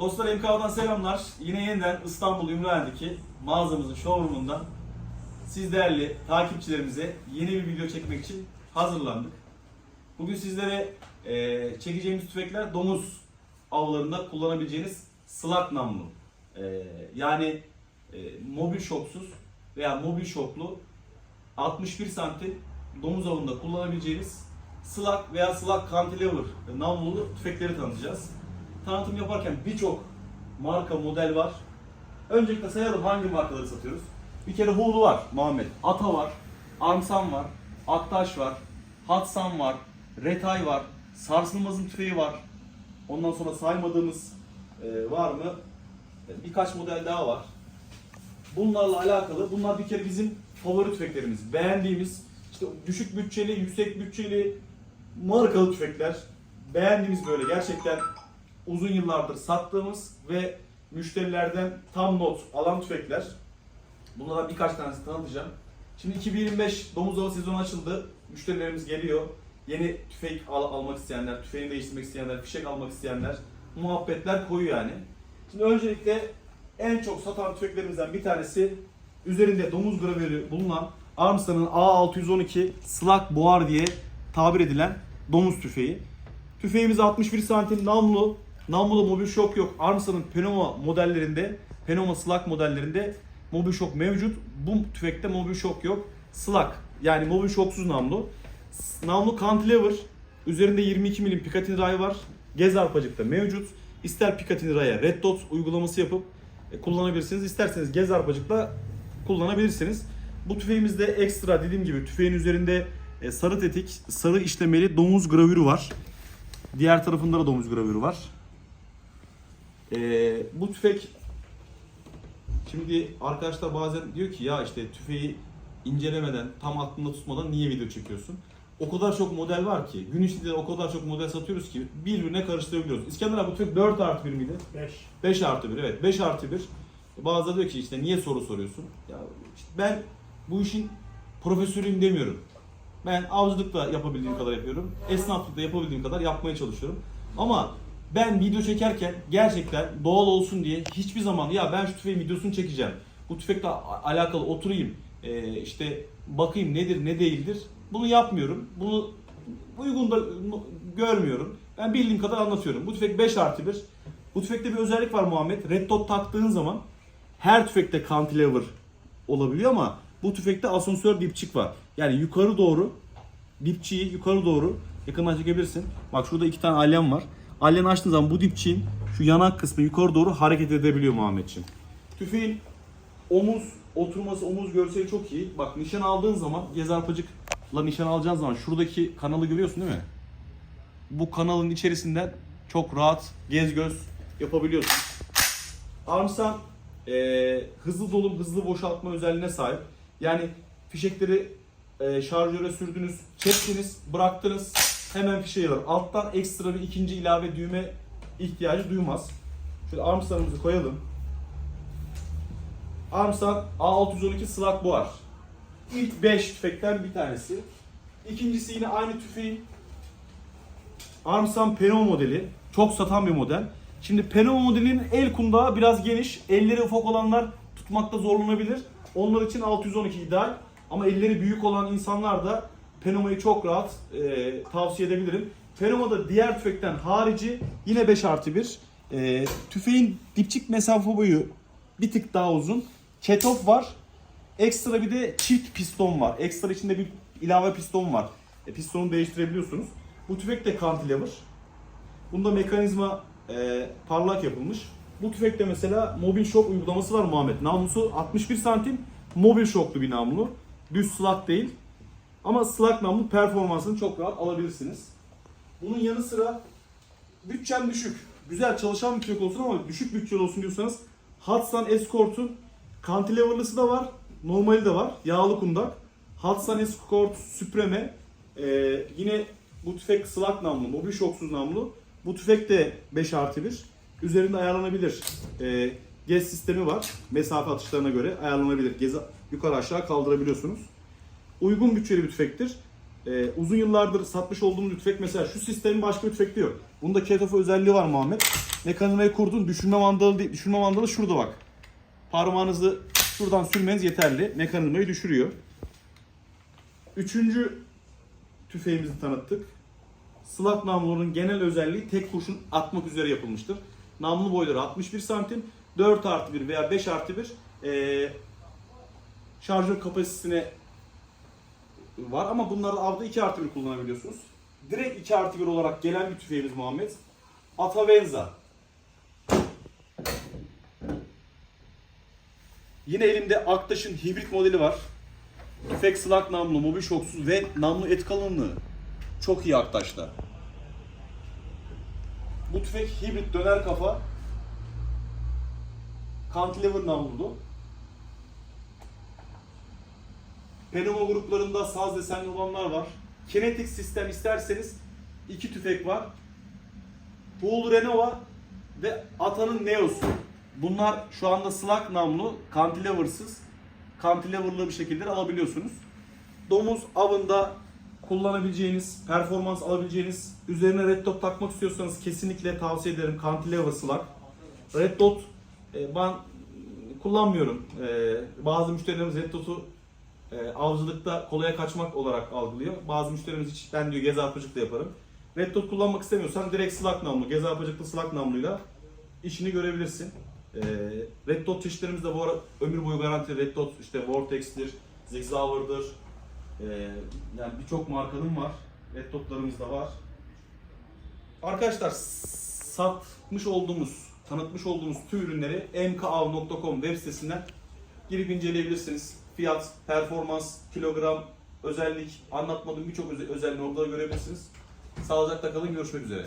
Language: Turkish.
Dostlar MK'dan selamlar. Yine yeniden İstanbul Ümraniye'deki mağazamızın showroom'undan siz değerli takipçilerimize yeni bir video çekmek için hazırlandık. Bugün sizlere e, çekeceğimiz tüfekler domuz avlarında kullanabileceğiniz slug namlu. E, yani e, mobil şoksuz veya mobil şoklu 61 santim domuz avında kullanabileceğiniz slug veya slug cantilever namlulu tüfekleri tanıtacağız. Tanıtım yaparken birçok marka model var. Öncelikle sayalım hangi markaları satıyoruz. Bir kere Hulu var Muhammed. Ata var. Armsan var. Aktaş var. Hatsan var. Retay var. Sarsılmaz'ın tüfeği var. Ondan sonra saymadığımız e, var mı? E, Birkaç model daha var. Bunlarla alakalı, bunlar bir kere bizim favori tüfeklerimiz. Beğendiğimiz, işte düşük bütçeli, yüksek bütçeli, markalı tüfekler. Beğendiğimiz böyle gerçekten uzun yıllardır sattığımız ve müşterilerden tam not alan tüfekler. Bunlardan birkaç tanesini tanıtacağım. Şimdi 2025 domuz avı sezonu açıldı. Müşterilerimiz geliyor. Yeni tüfek al- almak isteyenler, tüfeğini değiştirmek isteyenler, fişek almak isteyenler muhabbetler koyu yani. Şimdi öncelikle en çok satan tüfeklerimizden bir tanesi üzerinde domuz gravürü bulunan Armstrong'ın A612 Slug Boar diye tabir edilen domuz tüfeği. Tüfeğimiz 61 santim namlu. Namluda mobil şok yok. Armstrong'ın Pneuma modellerinde, Pneuma Slug modellerinde mobil şok mevcut. Bu tüfekte mobil şok yok. Slug yani mobil şoksuz namlu. Namlu cantilever. Üzerinde 22 milim Picatinny ray var. Gez arpacıkta mevcut. İster Picatinny raya red dot uygulaması yapıp e, kullanabilirsiniz. İsterseniz gez arpacıkla kullanabilirsiniz. Bu tüfeğimizde ekstra dediğim gibi tüfeğin üzerinde e, sarı tetik, sarı işlemeli domuz gravürü var. Diğer tarafında da domuz gravürü var. E, bu tüfek şimdi arkadaşlar bazen diyor ki ya işte tüfeği incelemeden, tam aklında tutmadan niye video çekiyorsun? O kadar çok model var ki, gün içinde o kadar çok model satıyoruz ki birbirine karıştırabiliyoruz. İskender abi bu tüfek 4 artı 1 miydi? 5. 5 artı 1 evet 5 artı 1. Bazıları diyor ki işte niye soru soruyorsun? Ya işte ben bu işin profesörüyüm demiyorum. Ben avcılıkla yapabildiğim kadar yapıyorum. Esnaflıkla yapabildiğim kadar yapmaya çalışıyorum. Ama ben video çekerken gerçekten doğal olsun diye hiçbir zaman ya ben şu tüfeğin videosunu çekeceğim. Bu tüfekle alakalı oturayım. e, işte bakayım nedir ne değildir. Bunu yapmıyorum. Bunu uygun da görmüyorum. Ben bildiğim kadar anlatıyorum. Bu tüfek 5 artı 1. Bu tüfekte bir özellik var Muhammed. Red dot taktığın zaman her tüfekte cantilever olabiliyor ama bu tüfekte asansör dipçik var. Yani yukarı doğru dipçiyi yukarı doğru yakından çekebilirsin. Bak şurada iki tane alyan var. Alyanı açtığın zaman bu dipçiğin şu yanak kısmı yukarı doğru hareket edebiliyor Muhammedciğim. Tüfeğin omuz oturması, omuz görseli çok iyi. Bak nişan aldığın zaman gezarpacıkla nişan alacağın zaman şuradaki kanalı görüyorsun değil mi? Bu kanalın içerisinden çok rahat gez göz yapabiliyorsun. Armstrong e, hızlı dolum, hızlı boşaltma özelliğine sahip. Yani fişekleri e, şarjöre sürdünüz, çektiniz, bıraktınız. Hemen fişeği alır. Alttan ekstra bir ikinci ilave düğme ihtiyacı duymaz. Şöyle Armstrong'ımızı koyalım. Armstrong A612 Slug Boar. İlk 5 tüfekten bir tanesi. İkincisi yine aynı tüfeğin Armstrong Pneuma modeli. Çok satan bir model. Şimdi Pneuma modelinin el kundağı biraz geniş. Elleri ufak olanlar tutmakta zorlanabilir. Onlar için 612 ideal. Ama elleri büyük olan insanlar da Pneuma'yı çok rahat e, tavsiye edebilirim. Pneuma'da diğer tüfekten harici yine 5 artı 1. E, tüfeğin dipçik mesafe boyu bir tık daha uzun. Ketof var. Ekstra bir de çift piston var. Ekstra içinde bir ilave piston var. E, pistonu değiştirebiliyorsunuz. Bu tüfek de cantilever. Bunda mekanizma e, parlak yapılmış. Bu tüfekte mesela mobil şok uygulaması var Muhammed. Namlusu 61 santim mobil şoklu bir namlu. Düz slug değil. Ama slug namlu performansını çok rahat alabilirsiniz. Bunun yanı sıra bütçem düşük. Güzel çalışan bir tüfek olsun ama düşük bütçeli olsun diyorsanız Hudson Escort'un cantilever'lısı da var. Normali de var. Yağlı kundak. Hudson Escort Supreme. Ee, yine bu tüfek slug namlu, mobil şoksuz namlu. Bu tüfek de 5 artı 1. Üzerinde ayarlanabilir e, gez sistemi var. Mesafe atışlarına göre ayarlanabilir. Gezi yukarı aşağı kaldırabiliyorsunuz. Uygun bütçeli bir tüfektir. E, uzun yıllardır satmış olduğumuz bir tüfek mesela şu sistemin başka bir tüfekte yok. Bunda ketof özelliği var Muhammed. mekanizmayı kurdun. Düşürme mandalı değil. Düşürme mandalı şurada bak. Parmağınızı şuradan sürmeniz yeterli. Mekanizmayı düşürüyor. Üçüncü tüfeğimizi tanıttık. Slug namlunun genel özelliği tek kurşun atmak üzere yapılmıştır. Namlu boyları 61 santim, 4 artı 1 veya 5 artı 1 eee şarjör kapasitesine var ama bunları avda 2 artı 1 kullanabiliyorsunuz. Direkt 2 artı 1 olarak gelen bir tüfeğimiz Muhammed. Atavenza. Yine elimde Aktaş'ın hibrit modeli var. Tüfek slug namlu, mobil şoksuz ve namlu et kalınlığı. Çok iyi Aktaş'ta. Bu tüfek hibrit döner kafa. Cantilever namlulu. Penoma gruplarında saz desenli olanlar var. Kinetik sistem isterseniz iki tüfek var. Pool Renova ve Ata'nın Neo'su. Bunlar şu anda slug namlu, cantilever'sız, cantilever'lı bir şekilde alabiliyorsunuz. Domuz avında kullanabileceğiniz, performans alabileceğiniz, üzerine red dot takmak istiyorsanız kesinlikle tavsiye ederim cantilever slug. Red dot e, ben kullanmıyorum. E, bazı müşterilerimiz red dot'u e, avcılıkta kolaya kaçmak olarak algılıyor. Bazı müşterimiz hiç ben diyor gezi arpacıkla yaparım. Red dot kullanmak istemiyorsan direkt slug namlu, gezi arpacıklı slug namluyla işini görebilirsin. E, red dot çeşitlerimiz de bu ara ömür boyu garanti red dot işte Vortex'tir, Zigzauer'dır. E, yani birçok markanın var. Red dotlarımız da var. Arkadaşlar satmış olduğumuz, tanıtmış olduğumuz tüm ürünleri mkav.com web sitesinden girip inceleyebilirsiniz. Fiyat, performans, kilogram, özellik, anlatmadığım birçok öze- özelliğini orada görebilirsiniz. Sağlıcakla kalın, görüşmek üzere.